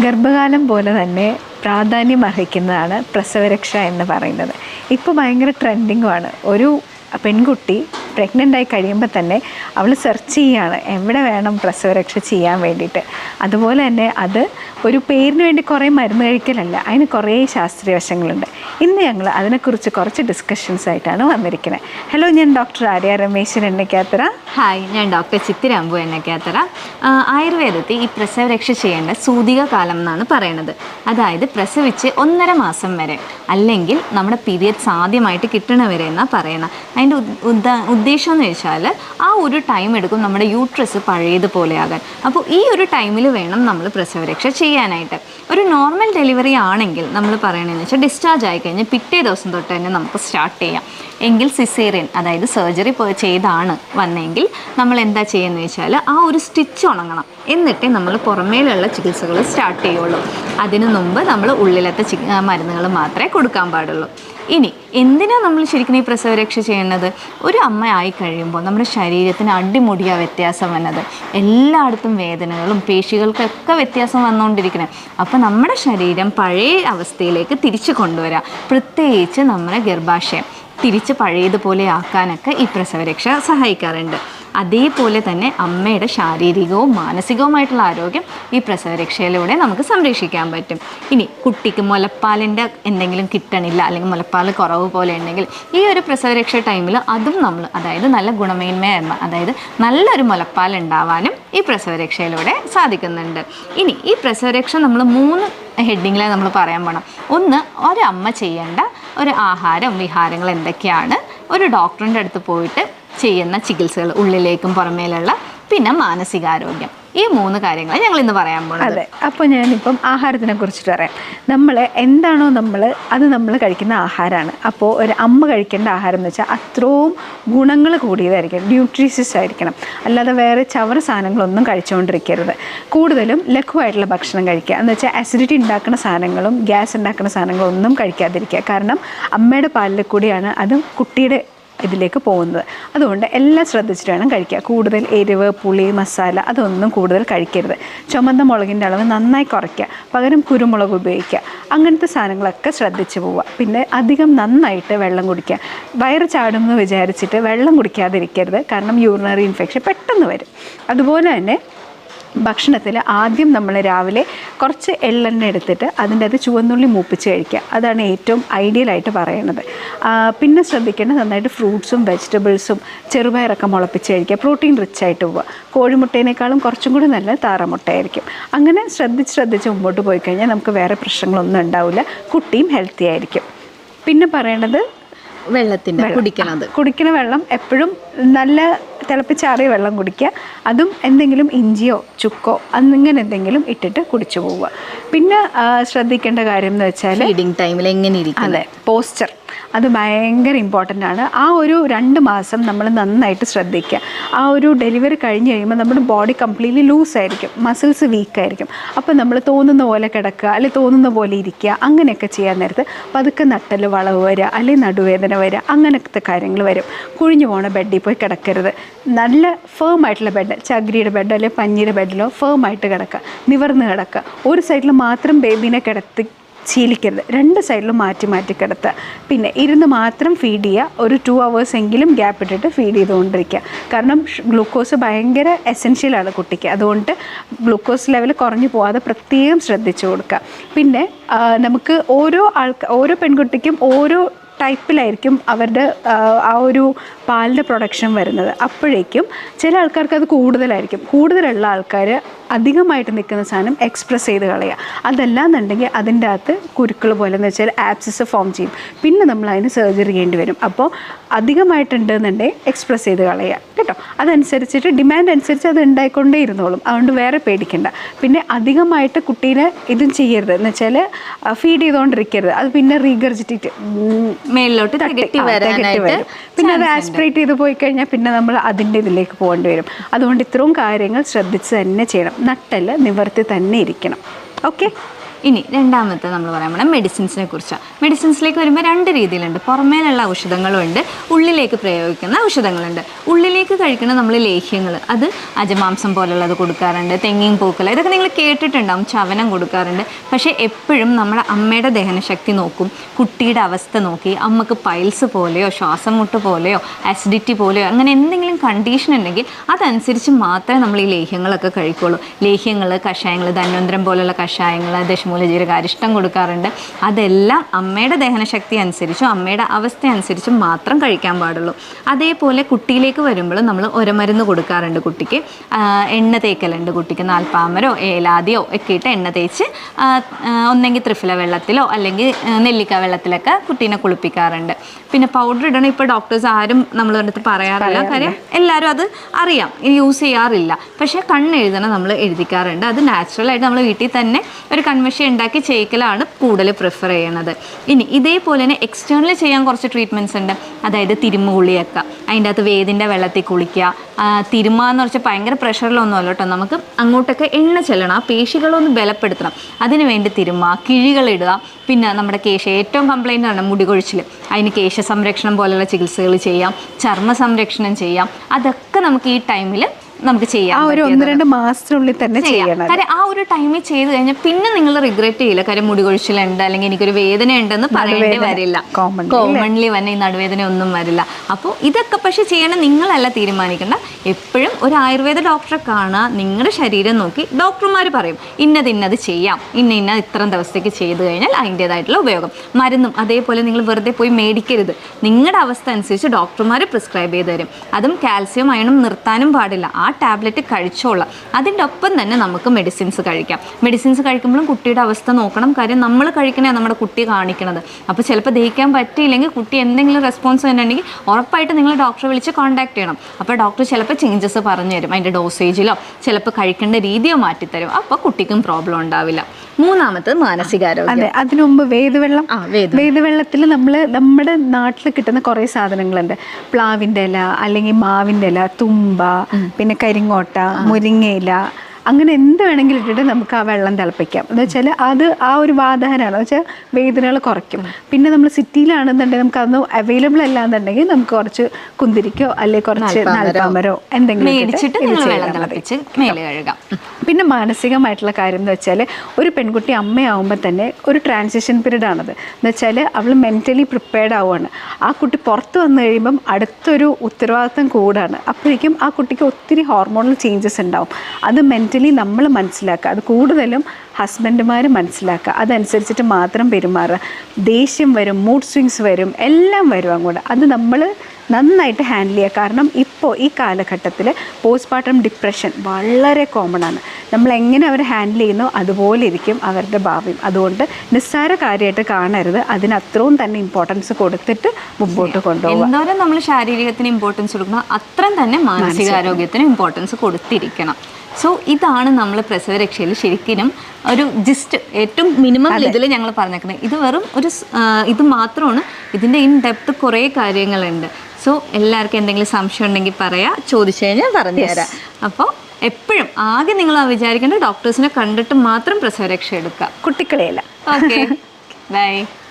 ഗർഭകാലം പോലെ തന്നെ പ്രാധാന്യം അർഹിക്കുന്നതാണ് പ്രസവരക്ഷ എന്ന് പറയുന്നത്. ഇപ്പോൾ ഭയങ്കര ട്രെൻഡിങ്ങുമാണ് ഒരു പെൺകുട്ടി പ്രഗ്നന്റ് ആയി കഴിയുമ്പോൾ തന്നെ അവൾ സെർച്ച് ചെയ്യുകയാണ് എവിടെ വേണം പ്രസവരക്ഷ ചെയ്യാൻ വേണ്ടിയിട്ട്. അതുപോലെ തന്നെ അത് ഒരു പേരിന് വേണ്ടി കുറേ മരുന്ന് കഴിക്കലല്ല. അതിന് കുറേ ശാസ്ത്രീയ വശങ്ങളുണ്ട്. ഇന്ന് ഞങ്ങൾ അതിനെക്കുറിച്ച് കുറച്ച് ഡിസ്കഷൻസ് ആയിട്ടാണ് വന്നിരിക്കുന്നത് ഹലോ ഞാൻ ഡോക്ടർ ആര്യ രമേശൻ എണ്ണയ്ക്കാത്തറ ഹായ് ഞാൻ ഡോക്ടർ ചിത്തിരാമ്പു എന്നൊക്കെയാത്തറ ആയുർവേദത്തിൽ ഈ പ്രസവരക്ഷ ചെയ്യേണ്ട സൂതിക കാലം എന്നാണ് പറയുന്നത് അതായത് പ്രസവിച്ച് ഒന്നര മാസം വരെ. അല്ലെങ്കിൽ നമ്മുടെ പീരിയഡ്സ് ആദ്യമായിട്ട് കിട്ടണവരെ എന്നാണ് പറയുന്നത് അതിന്റെ ഉദ്- ഉദ്ദേശം എന്ന് വെച്ചാൽ ആ ഒരു ടൈം എടുക്കും നമ്മുടെ യൂട്രസ് പഴയതുപോലെ ആകാൻ അപ്പോൾ ഈ ഒരു ടൈമിൽ വേണം നമ്മൾ പ്രസവരക്ഷ ചെയ്യാനായിട്ട്. ഒരു നോർമൽ ഡെലിവറി ആണെങ്കിൽ നമ്മൾ പറയണതെന്ന് വെച്ചാൽ ഡിസ്ചാർജ് ആയി കഴിഞ്ഞാൽ പിറ്റേ ദിവസം തൊട്ട് തന്നെ നമുക്ക് സ്റ്റാർട്ട് ചെയ്യാം. എങ്കിൽ സിസേറിയൻ അതായത് സർജറി ചെയ്താണ് വന്നെങ്കിൽ നമ്മൾ എന്താ ചെയ്യുന്നത് വെച്ചാൽ ആ ഒരു സ്റ്റിച്ച് ഉണങ്ങണം. എന്നിട്ടേ നമ്മൾ പുറമേലുള്ള ചികിത്സകൾ സ്റ്റാർട്ട് ചെയ്യുള്ളൂ. അതിനു മുമ്പ് നമ്മൾ ഉള്ളിലത്തെ മരുന്നുകൾ മാത്രമേ കൊടുക്കാൻ പാടുള്ളൂ. ഇനി എന്തിനാ നമ്മൾ ശരിക്കും ഈ പ്രസവരക്ഷ ചെയ്യേണ്ടത്? ഒരു അമ്മ ആയി കഴിയുമ്പോൾ നമ്മുടെ ശരീരത്തിന് അടിമുടിയ വ്യത്യാസം വന്നത്. എല്ലായിടത്തും വേദനകളും പേശികൾക്കൊക്കെ വ്യത്യാസം വന്നുകൊണ്ടിരിക്കുന്നത് അപ്പോൾ നമ്മുടെ ശരീരം പഴയ അവസ്ഥയിലേക്ക് തിരിച്ചു കൊണ്ടുവരാം. പ്രത്യേകിച്ച് നമ്മുടെ ഗർഭാശയം. തിരിച്ച് പഴയതുപോലെ ആക്കാനൊക്കെ ഈ പ്രസവരക്ഷ സഹായിക്കാറുണ്ട്. അതേപോലെ തന്നെ അമ്മയുടെ ശാരീരികവും മാനസികവുമായിട്ടുള്ള ആരോഗ്യം ഈ പ്രസവരക്ഷയിലൂടെ നമുക്ക് സംരക്ഷിക്കാൻ പറ്റും. ഇനി കുട്ടിക്ക് മുലപ്പാലിന്റെ എന്തെങ്കിലും കിട്ടണില്ല അല്ലെങ്കിൽ മുലപ്പാൽ കുറവ് പോലെ ഉണ്ടെങ്കിൽ ഈ ഒരു പ്രസവരക്ഷ ടൈമിൽ അതും നമ്മൾ അതായത് നല്ല ഗുണമേന്മ അതായത് നല്ലൊരു മുലപ്പാൽ ഉണ്ടാവാനും ഈ പ്രസവരക്ഷയിലൂടെ സാധിക്കുന്നുണ്ട്. ഇനി ഈ പ്രസവരക്ഷ നമ്മൾ മൂന്ന് ഹെഡിങ്ങിലെ നമ്മൾ പറയാൻ പോകണം ഒന്ന് ഒരമ്മ ചെയ്യേണ്ട ഒരു ആഹാരം വിഹാരങ്ങൾ എന്തൊക്കെയാണ്? ഒരു ഡോക്ടറിന്റെ അടുത്ത് പോയിട്ട് ചെയ്യുന്ന ചികിത്സകൾ ഉള്ളിലേക്കും പുറമേലുള്ള പിന്നെ മാനസികാരോഗ്യം. ഈ മൂന്ന് കാര്യങ്ങൾ ഞങ്ങൾ ഇന്ന് പറയാൻ പോകുന്നത് അതെ. അപ്പോൾ ഞാനിപ്പം ആഹാരത്തിനെ കുറിച്ചിട്ട് പറയാം. നമ്മൾ എന്താണോ നമ്മൾ അത് നമ്മൾ കഴിക്കുന്ന ആഹാരമാണ് അപ്പോൾ ഒരു അമ്മ കഴിക്കേണ്ട ആഹാരം എന്ന് വെച്ചാൽ അത്രയും ഗുണങ്ങൾ കൂടിയതായിരിക്കണം. ന്യൂട്രീഷ്യസ് ആയിരിക്കണം. അല്ലാതെ വേറെ ചവറ് സാധനങ്ങളൊന്നും കഴിച്ചുകൊണ്ടിരിക്കരുത് കൂടുതലും ലഘുവായിട്ടുള്ള ഭക്ഷണം കഴിക്കുക. എന്ന് വെച്ചാൽ അസിഡിറ്റി ഉണ്ടാക്കുന്ന സാധനങ്ങളും ഗ്യാസ് ഉണ്ടാക്കുന്ന സാധനങ്ങളും ഒന്നും കഴിക്കാതിരിക്കുക. കാരണം അമ്മയുടെ പാലിൽ കൂടിയാണ് അത് കുട്ടിയുടെ ഇതിലേക്ക് പോകുന്നത്. അതുകൊണ്ട് എല്ലാം ശ്രദ്ധിച്ചിട്ട് വേണം കഴിക്കുക. കൂടുതൽ എരിവ് പുളി മസാല അതൊന്നും കൂടുതൽ കഴിക്കരുത്. ചുമന്ന മുളകിന്റെ അളവ് നന്നായി കുറയ്ക്കുക. പകരം കുരുമുളക് ഉപയോഗിക്കുക. അങ്ങനത്തെ സാധനങ്ങളൊക്കെ ശ്രദ്ധിച്ചു പോവുക. പിന്നെ അധികം നന്നായിട്ട് വെള്ളം കുടിക്കുക. വയറ് ചാടുമെന്ന് വിചാരിച്ചിട്ട് വെള്ളം കുടിക്കാതിരിക്കരുത്. കാരണം യൂറിനറി ഇൻഫെക്ഷൻ പെട്ടെന്ന് വരും. അതുപോലെ തന്നെ ഭക്ഷണത്തിൽ ആദ്യം നമ്മൾ രാവിലെ കുറച്ച് എള്ളെണ്ണ എടുത്തിട്ട് അതിന്റെ അത് ചുവന്നുള്ളി മൂപ്പിച്ച് കഴിക്കുക. അതാണ് ഏറ്റവും ഐഡിയൽ ആയിട്ട് പറയുന്നത് പിന്നെ ശ്രദ്ധിക്കേണ്ടത് നന്നായിട്ട് ഫ്രൂട്ട്സും വെജിറ്റബിൾസും ചെറുപയറൊക്കെ മുളപ്പിച്ച് കഴിക്കുക. പ്രോട്ടീൻ റിച്ച് ആയിട്ട് പോവുക. കോഴിമുട്ടേനേക്കാളും കുറച്ചും കൂടി നല്ല താറമുട്ടയായിരിക്കും. അങ്ങനെ ശ്രദ്ധിച്ച് ശ്രദ്ധിച്ച് മുമ്പോട്ട് പോയി കഴിഞ്ഞാൽ നമുക്ക് വേറെ പ്രശ്നങ്ങളൊന്നും ഉണ്ടാവില്ല. കുട്ടിയും ഹെൽത്തി ആയിരിക്കും. പിന്നെ പറയേണ്ടത് വെള്ളത്തിന്റെ കുടിക്കണത് കുടിക്കുന്ന വെള്ളം എപ്പോഴും നല്ല തിളപ്പിച്ചാറിയ വെള്ളം കുടിക്കുക. അതും എന്തെങ്കിലും ഇഞ്ചിയോ ചുക്കോ അങ്ങനെ എന്തെങ്കിലും ഇട്ടിട്ട് കുടിച്ചു പോവുക. പിന്നെ ശ്രദ്ധിക്കേണ്ട കാര്യം എന്ന് വെച്ചാൽ ഫീഡിങ് ടൈമിൽ എങ്ങനെ ഇരിക്കും അതെ പോസ്ചർ അത് ഭയങ്കര ഇമ്പോർട്ടന്റ് ആണ്. ആ ഒരു രണ്ട് മാസം നമ്മൾ നന്നായിട്ട് ശ്രദ്ധിക്കുക. ആ ഒരു ഡെലിവറി കഴിഞ്ഞ് കഴിയുമ്പോൾ നമ്മുടെ ബോഡി കംപ്ലീറ്റ്ലി ലൂസ് ആയിരിക്കും. മസിൽസ് വീക്ക് ആയിരിക്കും. അപ്പോൾ നമ്മൾ തോന്നുന്ന പോലെ കിടക്കുക അല്ലെങ്കിൽ തോന്നുന്ന പോലെ ഇരിക്കുക അങ്ങനെയൊക്കെ ചെയ്യാൻ നേരത്ത് പതുക്കെ നട്ടൽ വളവ് വരിക അല്ലെങ്കിൽ നടുവേദന വരിക അങ്ങനത്തെ കാര്യങ്ങൾ വരും. കുഴിഞ്ഞു പോണ ബെഡിൽ പോയി കിടക്കരുത്. നല്ല ഫേം ആയിട്ടുള്ള ബെഡ് ചകിരിയുടെ ബെഡോ അല്ലെങ്കിൽ പഞ്ഞിയുടെ ബെഡിലോ ഫേം ആയിട്ട് കിടക്കുക. നിവർന്ന് കിടക്കുക. ഒരു സൈഡിൽ മാത്രം ബേബിനെ കിടത്തി ശീലിക്കരുത്. രണ്ട് സൈഡിലും മാറ്റി മാറ്റി കിടത്തുക പിന്നെ ഇരുന്ന് മാത്രം ഫീഡ് ചെയ്യുക ഒരു ടു അവേഴ്സ് എങ്കിലും ഗ്യാപ്പ് ഇട്ടിട്ട് ഫീഡ് ചെയ്തുകൊണ്ടിരിക്കുക കാരണം ഗ്ലൂക്കോസ് ഭയങ്കര എസെൻഷ്യലാണ് കുട്ടിക്ക്. അതുകൊണ്ട് ഗ്ലൂക്കോസ് ലെവൽ കുറഞ്ഞു പോകാതെ പ്രത്യേകം ശ്രദ്ധിച്ചു കൊടുക്കുക പിന്നെ നമുക്ക് ഓരോ ആൾക്കാർ ഓരോ പെൺകുട്ടിക്കും ഓരോ ടൈപ്പിലായിരിക്കും അവരുടെ ആ, ഒരു പാലിന്റെ പ്രൊഡക്ഷൻ വരുന്നത്. അപ്പോഴേക്കും ചില ആൾക്കാർക്ക് അത് കൂടുതലായിരിക്കും. കൂടുതലുള്ള ആൾക്കാർ അധികമായിട്ട് നിൽക്കുന്ന സാധനം എക്സ്പ്രസ് ചെയ്ത് കളയുക. അതല്ല എന്നുണ്ടെങ്കിൽ അതിന്റെ അകത്ത് കുരുക്കൾ പോലെ എന്ന് വെച്ചാൽ ആപ്സിസ് ഫോം ചെയ്യും. പിന്നെ നമ്മൾ അതിന് സർജറി ചെയ്യേണ്ടി വരും. അപ്പോൾ അധികമായിട്ടുണ്ടെന്നുണ്ടെങ്കിൽ എക്സ്പ്രസ് ചെയ്ത് കളയുക. കേട്ടോ? അതനുസരിച്ചിട്ട് ഡിമാൻഡ് അനുസരിച്ച് അത് ഉണ്ടായിക്കൊണ്ടേ ഇരുന്നോളും. അതുകൊണ്ട് വേറെ പേടിക്കണ്ട. പിന്നെ അധികമായിട്ട് കുട്ടീനെ ഇതും ചെയ്യരുത്. എന്ന് വെച്ചാൽ ഫീഡ് ചെയ്തുകൊണ്ടിരിക്കരുത് അത് പിന്നെ റീഗർജിറ്റേറ്റ് മേളിലോട്ട് പിന്നെ അത് ആസ്പിറേറ്റ് ചെയ്ത് പോയി കഴിഞ്ഞാൽ പിന്നെ നമ്മൾ അതിന്റെ ഇതിലേക്ക് പോകേണ്ടി വരും. അതുകൊണ്ട് ഇത്രയും കാര്യങ്ങൾ ശ്രദ്ധിച്ച് തന്നെ ചെയ്യണം. നട്ടൽ നിവർത്തി തന്നെ ഇരിക്കണം. ഓക്കെ? ഇനി രണ്ടാമത്തെ നമ്മൾ പറയാൻ പോകുന്നത് മെഡിസിൻസിനെ കുറിച്ചാണ് മെഡിസിൻസിലേക്ക് വരുമ്പോൾ രണ്ട് രീതിയിലുണ്ട്. പുറമേലുള്ള ഔഷധങ്ങളും ഉണ്ട് ഉള്ളിലേക്ക് പ്രയോഗിക്കുന്ന ഔഷധങ്ങളുണ്ട്. ഉള്ളിലേക്ക് കഴിക്കുന്ന നമ്മൾ ലേഹ്യങ്ങൾ അത് അജമാംസം പോലുള്ളത് കൊടുക്കാറുണ്ട് തെങ്ങിൻ പൂക്കല ഇതൊക്കെ നിങ്ങൾ കേട്ടിട്ടുണ്ടാവും ചവനം കൊടുക്കാറുണ്ട്. പക്ഷേ എപ്പോഴും നമ്മുടെ അമ്മയുടെ ദഹനശക്തി നോക്കും. കുട്ടിയുടെ അവസ്ഥ നോക്കി അമ്മയ്ക്ക് പൈൽസ് പോലെയോ ശ്വാസം മുട്ട് പോലെയോ ആസിഡിറ്റി പോലെയോ അങ്ങനെ എന്തെങ്കിലും കണ്ടീഷൻ ഉണ്ടെങ്കിൽ അതനുസരിച്ച് മാത്രമേ നമ്മൾ ഈ ലേഹ്യങ്ങളൊക്കെ കഴിക്കുള്ളൂ. ലേഹ്യങ്ങൾ കഷായങ്ങൾ ധന്വന്തരം പോലുള്ള കഷായങ്ങൾ ദശമൂല ജീരക അരിഷ്ടം കൊടുക്കാറുണ്ട്. അതെല്ലാം അമ്മയുടെ ദഹനശക്തി അനുസരിച്ചും അമ്മയുടെ അവസ്ഥ അനുസരിച്ചും മാത്രം കഴിക്കാൻ പാടുള്ളൂ. അതേപോലെ കുട്ടിയിലേക്ക് വരുമ്പോഴും നമ്മൾ ഒരമരുന്ന് കൊടുക്കാറുണ്ട് കുട്ടിക്ക്. എണ്ണ തേക്കലുണ്ട് കുട്ടിക്ക്. നാൽപ്പാമരോ ഏലാദിയോ ഒക്കെ ഇട്ട് എണ്ണ തേച്ച് ഒന്നെങ്കിൽ ത്രിഫല വെള്ളത്തിലോ അല്ലെങ്കിൽ നെല്ലിക്ക വെള്ളത്തിലൊക്കെ കുട്ടീനെ കുളിപ്പിക്കാറുണ്ട്. പിന്നെ പൗഡർ ഇടണം. ഇപ്പോൾ ഡോക്ടേഴ്സ് ആരും നമ്മൾ അടുത്ത് പറയാറില്ല. കാര്യം എല്ലാവരും അത് അറിയാം. യൂസ് ചെയ്യാറില്ല. പക്ഷേ കണ്ണെഴുതണം നമ്മൾ എഴുതിക്കാറുണ്ട്. അത് നാച്ചുറലായിട്ട് നമ്മൾ വീട്ടിൽ തന്നെ ഒരു കൺവെൻഷൻ ഉണ്ടാക്കി ചെയ്യിക്കലാണ് കൂടുതൽ പ്രിഫർ ചെയ്യണത്. ഇനി ഇതേപോലെ തന്നെ എക്സ്റ്റേണൽ ചെയ്യാൻ കുറച്ച് ട്രീറ്റ്മെന്റ്സ് ഉണ്ട്. അതായത് തിരുമ്മ കുളിയൊക്കെ അതിന്റെ അകത്ത് വേദിന്റെ വെള്ളത്തിൽ കുളിക്കുക. എന്ന് വെച്ചാൽ ഭയങ്കര പ്രഷറിലൊന്നുമല്ല കേട്ടോ. നമുക്ക് അങ്ങോട്ടൊക്കെ എണ്ണ ചെല്ലണം. ആ പേശികളൊന്ന് ബലപ്പെടുത്തണം. അതിന് വേണ്ടി തിരുമ്മ കിഴികളിടുക പിന്നെ നമ്മുടെ കേശ ഏറ്റവും കംപ്ലൈന്റ് ആണ് മുടികൊഴിച്ചിൽ അതിന് കേശ സംരക്ഷണം പോലുള്ള ചികിത്സകൾ ചെയ്യാം. ചർമ്മ സംരക്ഷണം ചെയ്യാം. അതൊക്കെ നമുക്ക് ഈ ടൈമിൽ നമുക്ക് ചെയ്യാം ആ ഒരു ഒന്ന് രണ്ട് മാസത്തിനുള്ളിൽ തന്നെ ചെയ്യണം കാര്യം ആ ഒരു ടൈമിൽ ചെയ്ത് കഴിഞ്ഞാൽ പിന്നെ നിങ്ങൾ റിഗ്രറ്റ് ചെയ്യില്ല. കാര്യം മുടി കൊഴിച്ചിലുണ്ട് അല്ലെങ്കിൽ എനിക്കൊരു വേദന ഉണ്ടെന്ന് പറയേണ്ടി വരില്ല. കോമൺലി വന്ന ഈ നടുവേദന ഒന്നും വരില്ല. അപ്പോൾ ഇതൊക്കെ പക്ഷെ ചെയ്യണം നിങ്ങളല്ല തീരുമാനിക്കേണ്ട. എപ്പോഴും ഒരു ആയുർവേദ ഡോക്ടറെ കാണുക. നിങ്ങളുടെ ശരീരം നോക്കി ഡോക്ടർമാർ പറയും ഇന്നത് ഇന്നത് ചെയ്യാം. ഇന്ന ഇന്ന ഇത്ര ദിവസത്തേക്ക് ചെയ്തു കഴിഞ്ഞാൽ അതിന്റേതായിട്ടുള്ള ഉപയോഗം. മരുന്നും അതേപോലെ നിങ്ങൾ വെറുതെ പോയി മേടിക്കരുത്. നിങ്ങളുടെ അവസ്ഥ അനുസരിച്ച് ഡോക്ടർമാർ പ്രിസ്ക്രൈബ് ചെയ്ത് തരും. അതും കാൽസ്യം അയണം നിർത്താനും പാടില്ല. ആ ടാബ്ലറ്റ് കഴിച്ചോളാം. അതിന്റെ ഒപ്പം തന്നെ നമുക്ക് മെഡിസിൻസ് കഴിക്കാം. മെഡിസിൻസ് കഴിക്കുമ്പോഴും കുട്ടിയുടെ അവസ്ഥ നോക്കണം. കാര്യം നമ്മൾ കഴിക്കണേ നമ്മുടെ കുട്ടി കാണിക്കണത്. അപ്പോൾ ചിലപ്പോൾ ദഹിക്കാൻ പറ്റിയില്ലെങ്കിൽ കുട്ടി എന്തെങ്കിലും റെസ്പോൺസ് തന്നെ ഉണ്ടെങ്കിൽ ഉറപ്പായിട്ട് നിങ്ങൾ ഡോക്ടറെ വിളിച്ച് കോൺടാക്ട് ചെയ്യണം. അപ്പോൾ ഡോക്ടർ ചിലപ്പോൾ ചേഞ്ചസ് പറഞ്ഞു തരും. അതിന്റെ ഡോസേജിലോ ചിലപ്പോൾ കഴിക്കേണ്ട രീതിയോ മാറ്റിത്തരും. അപ്പോൾ കുട്ടിക്കും പ്രോബ്ലം ഉണ്ടാവില്ല. മൂന്നാമത്തെ മാനസികാരോഗ്യം. അതെ അതിനു മുമ്പ് വേദവെള്ളം. ആ വേദ വേദവെള്ളത്തിൽ നമ്മൾ നമ്മുടെ നാട്ടിൽ കിട്ടുന്ന കുറേ സാധനങ്ങളുണ്ട്. പ്ലാവിന്റെ ഇല അല്ലെങ്കിൽ മാവിന്റെ ഇല തുമ്പ പിന്നെ കരിങ്ങോട്ട മുരിങ്ങയില അങ്ങനെ എന്ത് വേണമെങ്കിലും ഇട്ടിട്ട് നമുക്ക് ആ വെള്ളം തിളപ്പിക്കാം. എന്ന് വെച്ചാൽ അത് ആ ഒരു എന്ന് വെച്ചാൽ വേദനകൾ കുറയ്ക്കും. പിന്നെ നമ്മൾ സിറ്റിയിലാണെന്നുണ്ടെങ്കിൽ നമുക്ക് അതൊന്നും അവൈലബിൾ അല്ല എന്നുണ്ടെങ്കിൽ നമുക്ക് കുറച്ച് കുന്തിരിക്കോ അല്ലെങ്കിൽ കുറച്ച് നാൽപ്പാമരോ എന്തെങ്കിലും പിന്നെ മാനസികമായിട്ടുള്ള കാര്യം എന്ന് വെച്ചാൽ ഒരു പെൺകുട്ടി അമ്മയാവുമ്പോൾ തന്നെ ഒരു ട്രാൻസിഷൻ പീരീഡ് ആണത്. എന്ന് വെച്ചാൽ അവൾ മെന്റലി പ്രിപ്പയർഡ് ആവുകയാണ് ആ കുട്ടി പുറത്ത് വന്നു കഴിയുമ്പം അടുത്തൊരു ഉത്തരവാദിത്തം കൂടാണ്. അപ്പോഴേക്കും ആ കുട്ടിക്ക് ഒത്തിരി ഹോർമോണൽ ചേഞ്ചസ് ഉണ്ടാവും. അത് മെന്റലി നമ്മൾ മനസ്സിലാക്കുക. അത് കൂടുതലും ഹസ്ബൻഡുമാർ മനസ്സിലാക്കുക. അതനുസരിച്ചിട്ട് മാത്രം പെരുമാറുക. ദേഷ്യം വരും മൂഡ് സ്വിങ്സ് വരും എല്ലാം വരും അങ്ങോട്ട്. അത് നമ്മൾ നന്നായിട്ട് ഹാൻഡിൽ ചെയ്യുക. കാരണം ഇപ്പോൾ ഈ കാലഘട്ടത്തിൽ പോസ്റ്റ്മോർട്ടം ഡിപ്രഷൻ വളരെ കോമൺ ആണ്. നമ്മൾ എങ്ങനെ അവർ ഹാൻഡിൽ ചെയ്യുന്നോ അതുപോലെ ഇരിക്കും അവരുടെ ഭാവിയും. അതുകൊണ്ട് നിസ്സാര കാര്യമായിട്ട് കാണരുത്. അതിന് അത്രയും തന്നെ ഇമ്പോർട്ടൻസ് കൊടുത്തിട്ട് മുമ്പോട്ട് കൊണ്ടുപോകും നമ്മൾ ശാരീരികത്തിന് ഇമ്പോർട്ടൻസ് കൊടുക്കണം അത്രയും തന്നെ മാനസികാരോഗ്യത്തിന് ഇമ്പോർട്ടൻസ് കൊടുത്തിരിക്കണം. സോ ഇതാണ് നമ്മൾ പ്രസവരക്ഷയിൽ ശരിക്കും ഒരു ജിസ്റ്റ് ഏറ്റവും മിനിമം ഇതിൽ ഞങ്ങൾ പറഞ്ഞേക്കുന്നത്. ഇത് വെറും ഒരു ഇത് മാത്രമാണ്. ഇതിന്റെ ഇൻ ഡെപ്ത് കുറേ കാര്യങ്ങളുണ്ട്. സോ എല്ലാവർക്കും എന്തെങ്കിലും സംശയം ഉണ്ടെങ്കിൽ പറയാം ചോദിച്ചു കഴിഞ്ഞാൽ പറഞ്ഞു തരാം. അപ്പോൾ എപ്പോഴും ആകെ നിങ്ങൾ വിചാരിക്കേണ്ട ഡോക്ടേഴ്സിനെ കണ്ടിട്ട് മാത്രം പ്രസവരക്ഷ എടുക്കുക. കുട്ടിക്കളയല്ല. Okay bye